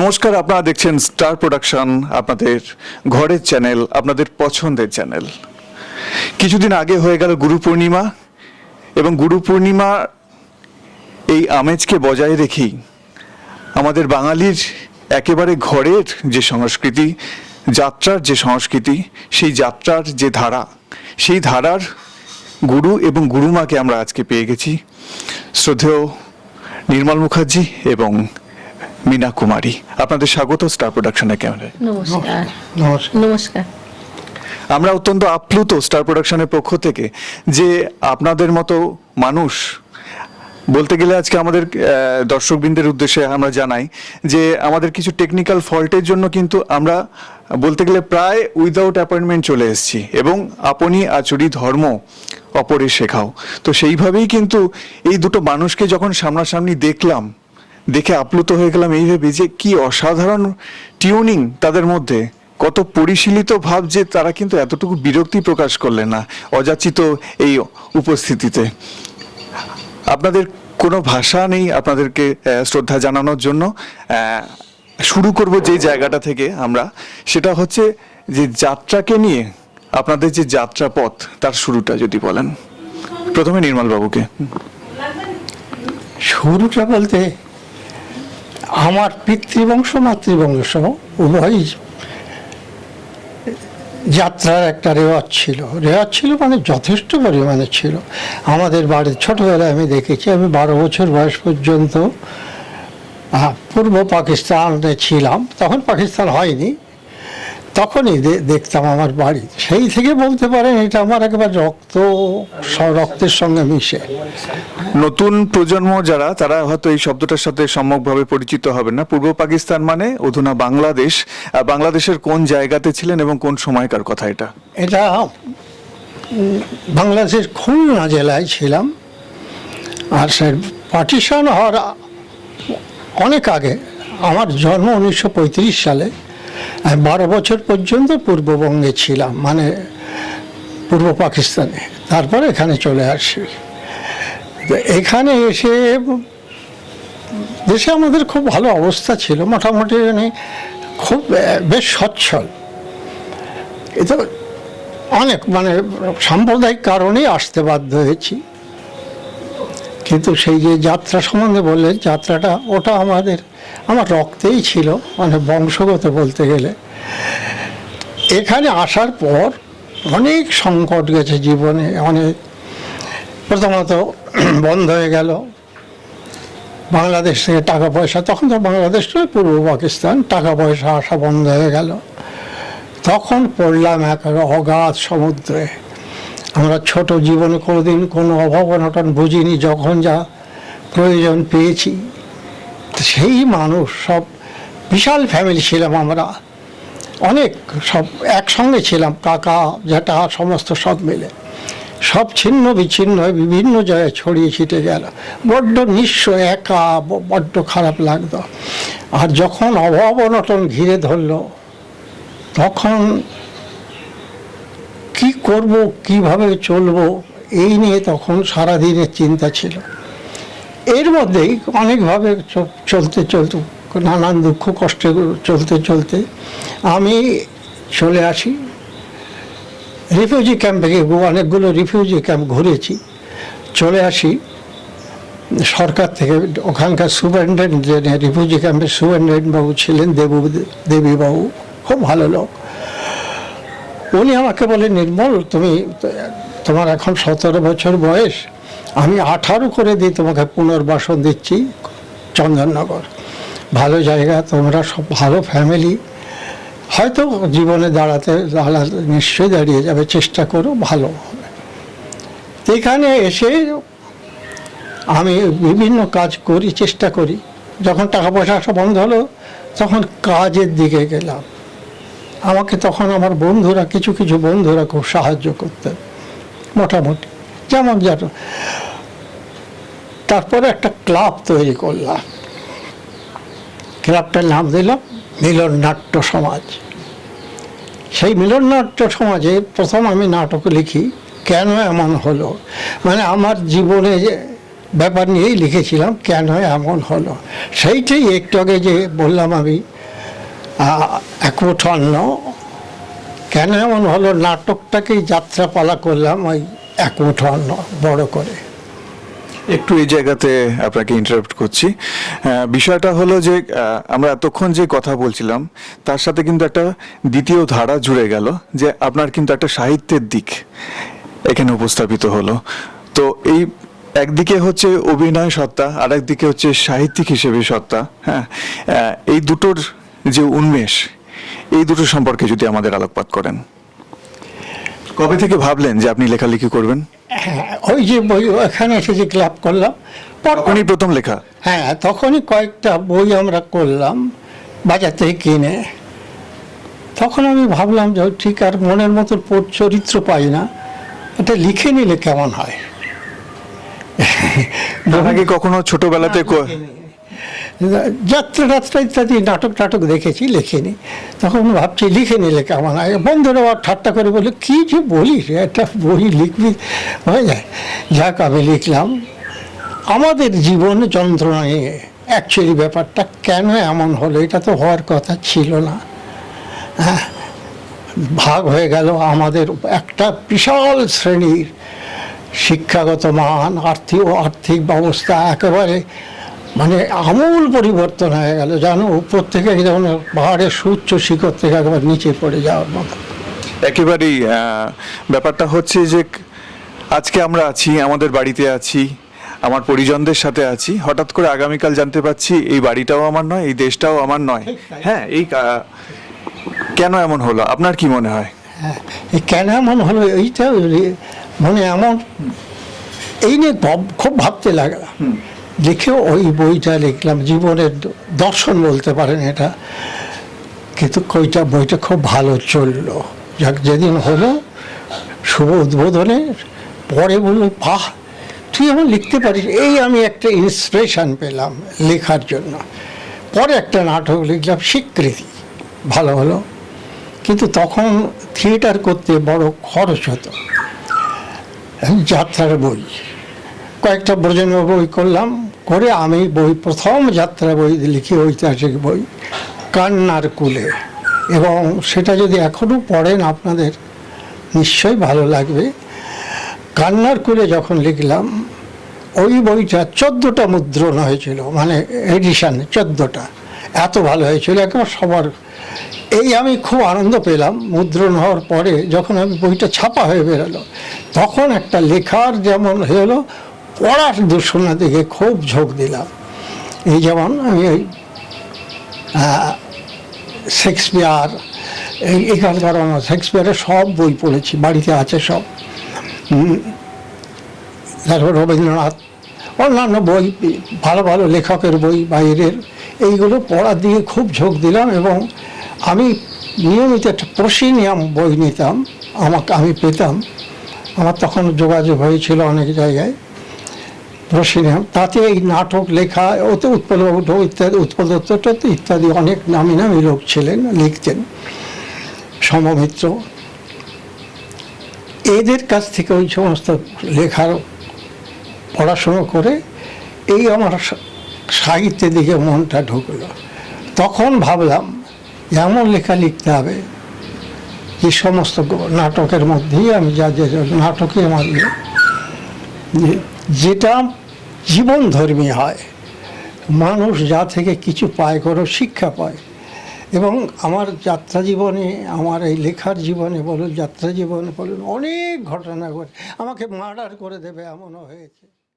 নমস্কার, আপনারা দেখছেন স্টার প্রোডাকশন আপনাদের ঘরের চ্যানেল আপনাদের পছন্দের চ্যানেল কিছুদিন আগে হয়ে গেল গুরু পূর্ণিমা, এবং গুরু পূর্ণিমা এই আমেজকে বজায় রেখেই আমাদের বাঙালির একেবারে ঘরের যে সংস্কৃতি, যাত্রার যে সংস্কৃতি, সেই যাত্রার যে ধারা, সেই ধারার গুরু এবং গুরুমাকে আমরা আজকে পেয়ে গেছি। শ্রদ্ধেয় নির্মল মুখার্জি এবং মীনা কুমারী আপনাদের স্বাগত স্টার প্রোডাকশনের ক্যামেরায়। নমস্কার। নমস্কার। নমস্কার। আমরা অত্যন্ত আপ্লুত স্টার প্রোডাকশনের পক্ষ থেকে যে আপনাদের মতো মানুষ বলতে গেলে আজকে আমাদের দর্শকবৃন্দের উদ্দেশ্যে আমরা জানাই যে আমাদের কিছু টেকনিক্যাল ফল্টের জন্য কিন্তু আমরা বলতে গেলে প্রায় উইদাউট অ্যাপয়েন্টমেন্ট চলে এসেছি এবং আপনি আচুরি ধর্ম অপরে শেখাও। তো সেইভাবেই কিন্তু এই দুটো মানুষকে যখন সামনাসামনি দেখলাম দেখে আপ্লুত হয়ে গেলাম এই ভেবে যে কি অসাধারণ টিউনিং তাদের মধ্যে। কত পরিশীলিত ভাব যে তারা কিন্তু এতটুকু বিরক্তি প্রকাশ করলেন না, অযাচিত এই উপস্থিতিতে। আপনাদের কোনো ভাষা নেই আপনাদেরকে শ্রদ্ধা জানানোর জন্য। শুরু করব যে জায়গাটা থেকে আমরা, সেটা হচ্ছে যে যাত্রাকে নিয়ে, আপনাদের যে যাত্রাপথ, তার শুরুটা যদি বলেন। প্রথমে নির্মল বাবুকে শুরুটা বলতে আমার পিতৃবংশ, মাতৃবংশ উভয়ই যাত্রার একটা রেওয়াজ ছিল। রেওয়াজ ছিল মানে যথেষ্ট পরিমাণে ছিল। আমাদের বাড়ির ছোটোবেলায় আমি দেখেছি, আমি বারো বছর বয়স পর্যন্ত পূর্ব পাকিস্তানে ছিলাম। তখন পাকিস্তান হয়নি। তখনই দেখতাম আমার বাড়ি। সেই থেকে বলতে পারেন এটা আমার একবার রক্ত রক্তের সঙ্গে মিশে। নতুন প্রজন্ম যারা তারা হয়তো এই শব্দটার সাথে সম্যকভাবে পরিচিত হবে না। পূর্ব পাকিস্তান মানে অধুনা বাংলাদেশ। বাংলাদেশের কোন জায়গাতে ছিলেন এবং কোন সময়কার কথা এটা? এটা বাংলাদেশের খুলনা জেলায় ছিলাম। আর সে পার্টিশন হওয়ার অনেক আগে আমার জন্ম উনিশশো পঁয়ত্রিশ সালে। বারো বছর পর্যন্ত পূর্ববঙ্গে ছিলাম মানে পূর্ব পাকিস্তানে। তারপরে এখানে চলে আসি। এখানে এসে দেশে আমাদের খুব ভালো অবস্থা ছিল। মোটামুটি খুব বেশ সচ্ছল। এটা অনেক মানে সাম্প্রদায়িক কারণেই আসতে বাধ্য হয়েছি। কিন্তু সেই যে যাত্রা সম্বন্ধে বললেন, যাত্রাটা ওটা আমাদের, আমার রক্তেই ছিল মানে বংশগত বলতে গেলে। এখানে আসার পর অনেক সংকট গেছে জীবনে অনেক প্রথমত বন্ধ হয়ে গেল। বাংলাদেশ থেকে টাকা পয়সা, তখন তো বাংলাদেশ নয়, পূর্ব পাকিস্তান, টাকা পয়সা আসা বন্ধ হয়ে গেল। তখন পড়লাম এক অগাধ সমুদ্রে। আমরা ছোট জীবনে কোনোদিন কোনো অভাব অনটন বুঝিনি, যখন যা প্রয়োজন পেয়েছি। সেই মানুষ, সব বিশাল ফ্যামিলি ছিলাম আমরা। অনেক সব একসঙ্গে ছিলাম, কাকা, জ্যাঠা, সমস্ত সব মিলে। সব ছিন্ন বিচ্ছিন্ন হয়ে বিভিন্ন জায়গায় ছড়িয়ে ছিটে গেল। বড্ড নিঃস্ব, একা বড্ড খারাপ লাগতো। আর যখন অভাব অনটন ঘিরে ধরলো, তখন কি করব, কীভাবে চলবো, এই নিয়ে তখন সারাদিনের চিন্তা ছিল। এর মধ্যেই অনেকভাবে চলতে চলতে, নানান দুঃখ কষ্টে চলতে চলতে আমি চলে আসি। রিফিউজি ক্যাম্পে অনেকগুলো রিফিউজি ক্যাম্প ঘুরেছি। চলে আসি সরকার থেকে, ওখানকার সুপারিনটেন্ডেন্ট, রিফিউজি ক্যাম্পের সুপারিনটেন্ডেন্ট বাবু ছিলেন, দেবু, দেবীবাবু, খুব ভালো লোক। উনি আমাকে বলে নির্মল, তুমি তোমার এখন সতেরো বছর বয়স। আমি আঠারো করে দিয়ে তোমাকে পুনর্বাসন দিচ্ছি চন্দননগর। ভালো জায়গা, তোমরা সব ভালো ফ্যামিলি হয়তো জীবনে দাঁড়াতে দাঁড়াতে নিশ্চয়ই দাঁড়িয়ে যাবে, চেষ্টা করো, ভালো হবে। এখানে এসে আমি বিভিন্ন কাজ করি, চেষ্টা করি। যখন টাকা পয়সা আসা বন্ধ হলো, তখন কাজের দিকে গেলাম। আমাকে তখন আমার বন্ধুরা, কিছু কিছু বন্ধুরা খুব সাহায্য করতেন, মোটামুটি। যেমন যেন, তারপরে একটা ক্লাব তৈরি করলাম। ক্লাবটার নাম দিলাম মিলন নাট্য সমাজ। সেই মিলন নাট্য সমাজে প্রথম আমি নাটক লিখি, কেন এমন হলো? মানে আমার জীবনে যে ব্যাপার নিয়েই লিখেছিলাম, কেন এমন হলো? সেইটাই একটু আগে যে বললাম আমি একমঠন্ন কেন এমন হলো? নাটকটাকেই যাত্রাপালা করলাম, ওই একমঠন্ন বড় করে। একটু এই জায়গাতে আপনাকে ইন্টারাপ্ট করছি। বিষয়টা হলো যে আমরা এতক্ষণ যে কথা বলছিলাম, তার সাথে কিন্তু একটা দ্বিতীয় ধারা জুড়ে গেল, যে আপনার কিন্তু একটা সাহিত্যের দিক এখানে উপস্থাপিত হলো। তো এই একদিকে হচ্ছে অভিনয় সত্তা আর একদিকে হচ্ছে সাহিত্যিক হিসেবে সত্তা হ্যাঁ? এই দুটোর যে উন্মেষ এই দুটো সম্পর্কে যদি আমাদের আলোকপাত করেন। কবে থেকে ভাবলেন যে আপনি লেখালেখি করবেন? ওই যে বই এখানে এসে যে ক্লাব করলাম তখনই প্রথম লেখা? হ্যাঁ তখনই কয়েকটা বই আমরা করলাম বাজার থেকে কিনে। তখন আমি ভাবলাম যে ঠিক আর মনের মতো পট- চরিত্র পাই না। এটা লিখে নিলে কেমন হয়? কখনো ছোটবেলাতে যাত্রা টাত্রা ইত্যাদি নাটক টাটক দেখেছি, লিখিনি। তখন ভাবছি, লিখে নিলে কেমন হয়? বন্ধুরা আবার ঠাট্টা করে বলে, কী যে বলিস, একটা বই লিখবি? হয়ে যায়। যাক, আমি লিখলাম, আমাদের জীবন যন্ত্রণা নিয়ে অ্যাকচুয়ালি ব্যাপারটা কেন এমন হলো? এটা তো হওয়ার কথা ছিল না। হ্যাঁ ভাগ হয়ে গেল আমাদের একটা বিশাল শ্রেণির শিক্ষাগত মান, আর্থিক আর্থিক ব্যবস্থা, একেবারে মানে আমূল পরিবর্তন হয়ে গেল জানো উপর থেকে যেমন পাহাড়ের সুচ্চ শিখর থেকে একবার নিচে পড়ে যাওয়ার মতো। একেবারেই ব্যাপারটা হচ্ছে যে আজকে আমরা আছি আমাদের বাড়িতে আছি আমার পরিজনদের সাথে আছি হঠাৎ করে আগামীকাল জানতে পারছি এই বাড়িটাও আমার নয় এই দেশটাও আমার নয়। হ্যাঁ এই কেন এমন হলো? আপনার কি মনে হয়? হ্যাঁ এই কেন এমন হলো এইটা মানে এমন এই নিয়ে খুব ভাবতে লাগলাম। লিখে ওই বইটা লিখলাম। জীবনের দর্শন বলতে পারেন এটা। কিন্তু কইটা, বইটা খুব ভালো চলল। যাক, যেদিন হলো, শুভ উদ্বোধনে পরে বলল, বাহ, তুই এমন লিখতে পারিস। এই আমি একটা ইন্সপিরেশন পেলাম লেখার জন্য। পরে একটা নাটক লিখলাম, স্বীকৃতি। ভালো হলো। কিন্তু তখন থিয়েটার করতে বড় খরচ হতো। যাত্রার বই। কয়েকটা ব্রজন্য বই করলাম। করে আমি বই, প্রথম যাত্রা বই লিখি ঐতিহাসিক বই, কান্নার কুলে। এবং সেটা যদি এখনও পড়েন আপনাদের, নিশ্চয়ই ভালো লাগবে। কান্নার কুলে যখন লিখলাম, ওই বইটা চোদ্দোটা মুদ্রণ হয়েছিল মানে এডিশন চোদ্দোটা। এত ভালো হয়েছিল, একেবারে সবার। এই আমি খুব আনন্দ পেলাম, মুদ্রণ হওয়ার পরে যখন আমি বইটা ছাপা হয়ে বেরোলো, তখন একটা লেখার যেমন হলো পড়ার দূষণা দিকে খুব ঝোঁক দিলাম। এই যেমন আমি ওই শেক্সপিয়ার এখানকার আমার শেক্সপিয়ারের সব বই পড়েছি, বাড়িতে আছে সব। তারপর রবীন্দ্রনাথ, অন্যান্য বই, ভালো ভালো লেখকের বই, বাইরের, এইগুলো পড়ার দিকে খুব ঝোঁক দিলাম এবং আমি নিয়মিত একটা প্রসিনিয়াম বই নিতাম, আমাকে, আমি পেতাম। আমার তখন যোগাযোগ হয়েছিল অনেক জায়গায়। প্রসিনিয়াম তাতে এই নাটক, লেখা ওতে উৎপল বাবু ইত্যাদি উৎপল দত্ত ইত্যাদি অনেক নামি নামি লোক ছিলেন, লিখতেন। সমমিত্র। এদের কাছ থেকে ওই সমস্ত লেখার পড়াশুনো করে এই আমার সাহিত্যের দিকে মনটা ঢুকলো। তখন ভাবলাম যে এমন লেখা লিখতে হবে, যে সমস্ত নাটকের মধ্যেই আমি যা যে নাটকে আমার যে- যেটা জীবন ধর্মী হয়। মানুষ যা থেকে কিছু পায় কোনো শিক্ষা পায়। এবং আমার যাত্রা জীবনে, আমার এই লেখার জীবনে বলুন, যাত্রা জীবনে বলুন, অনেক ঘটনা ঘটে। আমাকে মার্ডার করে দেবে এমনও হয়েছে।